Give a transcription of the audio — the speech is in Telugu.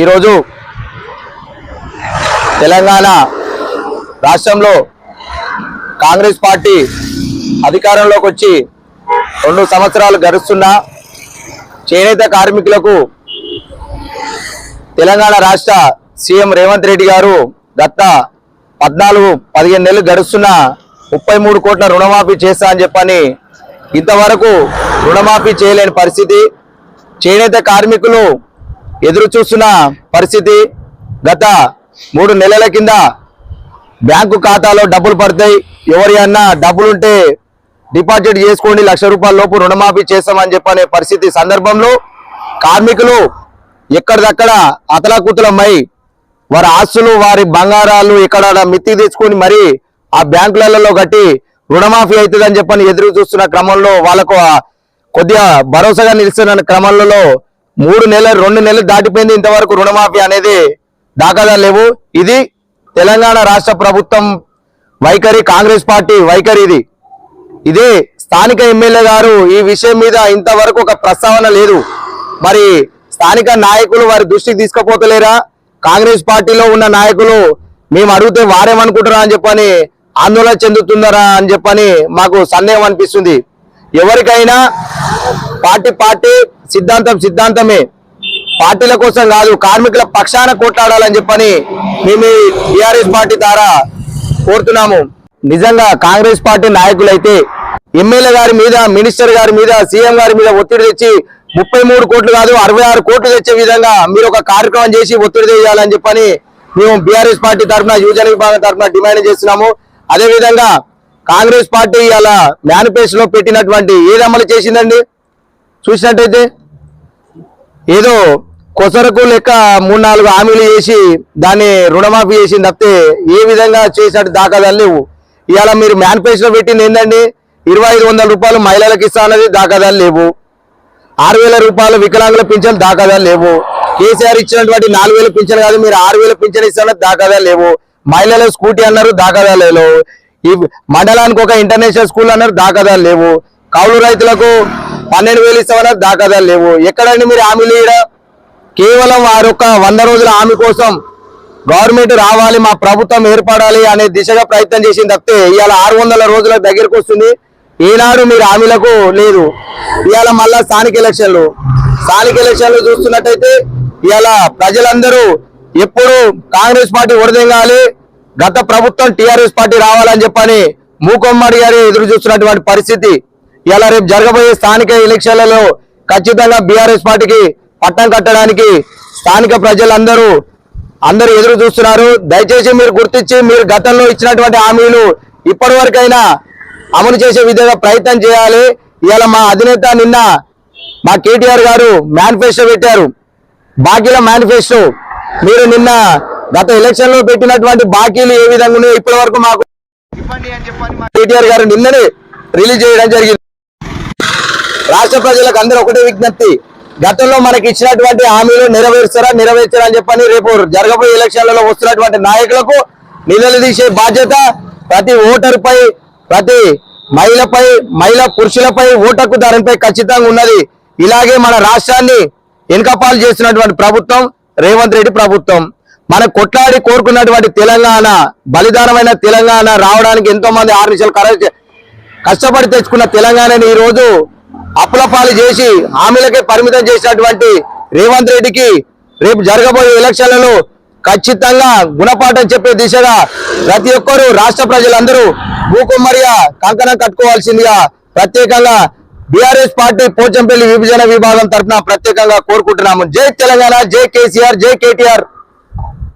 ఈరోజు తెలంగాణ రాష్ట్రంలో కాంగ్రెస్ పార్టీ అధికారంలోకి వచ్చి రెండు సంవత్సరాలు గడుస్తున్నా చేనేత కార్మికులకు తెలంగాణ రాష్ట్ర సీఎం రేవంత్ రెడ్డి గారు గత పద్నాలుగు పదిహేను నెలలు గడుస్తున్న ముప్పై మూడు కోట్ల రుణమాఫీ చేస్తా అని చెప్పని ఇంతవరకు రుణమాఫీ చేయలేని పరిస్థితి. చేనేత కార్మికులు ఎదురు చూస్తున్న పరిస్థితి గత మూడు నెలల కింద బ్యాంకు ఖాతాలో డబ్బులు పడతాయి. ఎవరి అన్నా డబ్బులుంటే డిపాజిట్ చేసుకోండి లక్ష రూపాయల లోపు రుణమాఫీ చేస్తామని చెప్పనే పరిస్థితి సందర్భంలో కార్మికులు ఎక్కడిదక్కడ అతలాకుతలమై వారి ఆస్తులు వారి బంగారాలు ఇక్కడ మిత్తి తెచ్చుకొని మరి ఆ బ్యాంకులలో కట్టి రుణమాఫీ అవుతుందని చెప్పని ఎదురు చూస్తున్న క్రమంలో వాళ్ళకు కొద్దిగా భరోసాగా నిలుస్తున్న క్రమంలో మూడు నెలలు రెండు నెలలు దాటిపోయింది. ఇంతవరకు రుణమాఫీ అనేది దాఖలా లేవు. ఇది తెలంగాణ రాష్ట్ర ప్రభుత్వం వైఖరి కాంగ్రెస్ పార్టీ వైఖరి ఇది. ఇదే స్థానిక ఎమ్మెల్యే గారు ఈ విషయం మీద ఇంతవరకు ఒక ప్రస్తావన లేదు. మరి స్థానిక నాయకులు వారి దృష్టికి తీసుకుపోతలేరా? కాంగ్రెస్ పార్టీలో ఉన్న నాయకులు మేము అడిగితే వారేమనుకుంటారా అని చెప్పని ఆందోళన చెందుతున్నారా? అని చెప్పని మాకు సందేహం అనిపిస్తుంది. ఎవరికైనా పార్టీ పార్టీ సిద్ధాంతం సిద్ధాంతమే. పార్టీల కోసం కాదు కార్మికుల పక్షాన కొట్లాడాలని చెప్పని మేము టిఆర్ఎస్ పార్టీ ద్వారా కోరుతున్నాము. నిజంగా కాంగ్రెస్ పార్టీ నాయకులైతే ఎమ్మెల్యే గారి మీద మినిస్టర్ గారి మీద సీఎం గారి మీద ఒత్తిడి తెచ్చి ముప్పై మూడు కోట్లు కాదు అరవై ఆరు కోట్లు తెచ్చే విధంగా మీరు ఒక కార్యక్రమం చేసి ఒత్తిడి చేయాలని చెప్పని మేము బీఆర్ఎస్ పార్టీ తరఫున యువజన విభాగం తరఫున డిమాండ్ చేస్తున్నాము. అదే విధంగా కాంగ్రెస్ పార్టీ ఇవాళ మేనిఫెస్టోలో పెట్టినటువంటి ఏది అమలు చేసిందండి? చూసినట్టయితే ఏదో కొసరకు లెక్క మూడు నాలుగు హామీలు చేసి దాన్ని రుణమాఫీ చేసింది తప్పితే ఏ విధంగా చేసినట్టు దాఖలాలు లేవు. ఇవాళ మీరు మేనిఫెస్టో పెట్టింది ఏంటండి ఇరవై ఐదు వందల రూపాయలు మహిళలకు ఇస్తానది దాఖలాలు లేవు. ఆరు వేల రూపాయలు వికలాంగుల పింఛన్ దాఖలాలు లేవు. కేసీఆర్ ఇచ్చినటువంటి నాలుగు వేల పింఛన్ కాదు మీరు ఆరు వేల పింఛన్ ఇస్తానది దాఖలాలు లేవు. మహిళలు స్కూటీ అన్నారు దాఖలాలు లేవు. ఈ మండలానికి ఒక ఇంటర్నేషనల్ స్కూల్ అన్నారు దాఖలాలు లేవు. కౌలు రైతులకు పన్నెండు వేలు ఇస్తామన్నారు దాఖలాలు లేవు. ఎక్కడండి మీరు హామీలు ఇయ్యడ? కేవలం వారి యొక్క వంద రోజుల హామీ కోసం గవర్నమెంట్ రావాలి మా ప్రభుత్వం ఏర్పడాలి అనే దిశగా ప్రయత్నం చేసింది తప్పితే ఇవాళ ఆరు వందల రోజుల దగ్గరకు వస్తుంది. ఈనాడు మీరు హామీలకు లేదు. ఇవాళ మళ్ళా స్థానిక ఎలక్షన్లు. స్థానిక ఎలక్షన్లు చూస్తున్నట్టయితే ఇవాళ ప్రజలందరూ ఎప్పుడు కాంగ్రెస్ పార్టీ ఒడదెంగాలి గత ప్రభుత్వం టిఆర్ఎస్ పార్టీ రావాలని చెప్పని మూకొమ్మడి గారి ఎదురు చూస్తున్నటువంటి పరిస్థితి ఇలా రేపు జరగబోయే స్థానిక ఎలక్షన్లలో ఖచ్చితంగా బీఆర్ఎస్ పార్టీకి పట్టం కట్టడానికి స్థానిక ప్రజలందరూ అందరూ ఎదురు చూస్తున్నారు. దయచేసి మీరు గుర్తించి మీరు గతంలో ఇచ్చినటువంటి హామీలు ఇప్పటివరకైనా అమలు చేసే విధంగా ప్రయత్నం చేయాలి. ఇవాళ మా అధినేత నిన్న మా కేటీఆర్ గారు మేనిఫెస్టో పెట్టారు. బాకీల మేనిఫెస్టో. మీరు నిన్న గత ఎలక్షన్లో పెట్టినటువంటి బాకీలు ఏ విధంగా ఉన్నాయో ఇప్పటి వరకు మాకు కేటీఆర్ గారు నిన్ననే రిలీజ్ చేయడం జరిగింది. రాష్ట్ర ప్రజలకు అందరూ ఒకటే విజ్ఞప్తి. గతంలో మనకి ఇచ్చినటువంటి హామీలు నెరవేరుస్తారా నెరవేర్చారా అని చెప్పని రేపు జరగబోయే ఎలక్షన్లలో వస్తున్నటువంటి నాయకులకు నిలదీసే బాధ్యత ప్రతి ఓటరుపై ప్రతి మహిళపై మహిళా పురుషులపై ఓటకు ధరంపై ఖచ్చితంగా ఉన్నది. ఇలాగే మన రాష్ట్రాన్ని వెనుకపాలు చేస్తున్నటువంటి ప్రభుత్వం రేవంత్ రెడ్డి ప్రభుత్వం. మన కొట్లాడి కోరుకున్నటువంటి తెలంగాణ బలిదానమైన తెలంగాణ రావడానికి ఎంతో మంది ఆరు నిమిషాలు కరెక్ట్ కష్టపడి తెచ్చుకున్న తెలంగాణని ఈ రోజు అప్పుల చేసి హామీలకే పరిమితం చేసినటువంటి రేవంత్ రెడ్డికి రేపు జరగబోయే ఎలక్షన్లలో ఖచ్చితంగా గుణపాఠం చెప్పే దిశగా ప్రతి ఒక్కరూ రాష్ట్ర ప్రజలందరూ భూకుమ్మరిగా కంకణం కట్టుకోవాల్సిందిగా ప్రత్యేకంగా బీఆర్ఎస్ పార్టీ పోచంపల్లి విభజన విభాగం తరఫున ప్రత్యేకంగా కోరుకుంటున్నాము. జై తెలంగాణ జై కేసీఆర్ జై కేటీఆర్.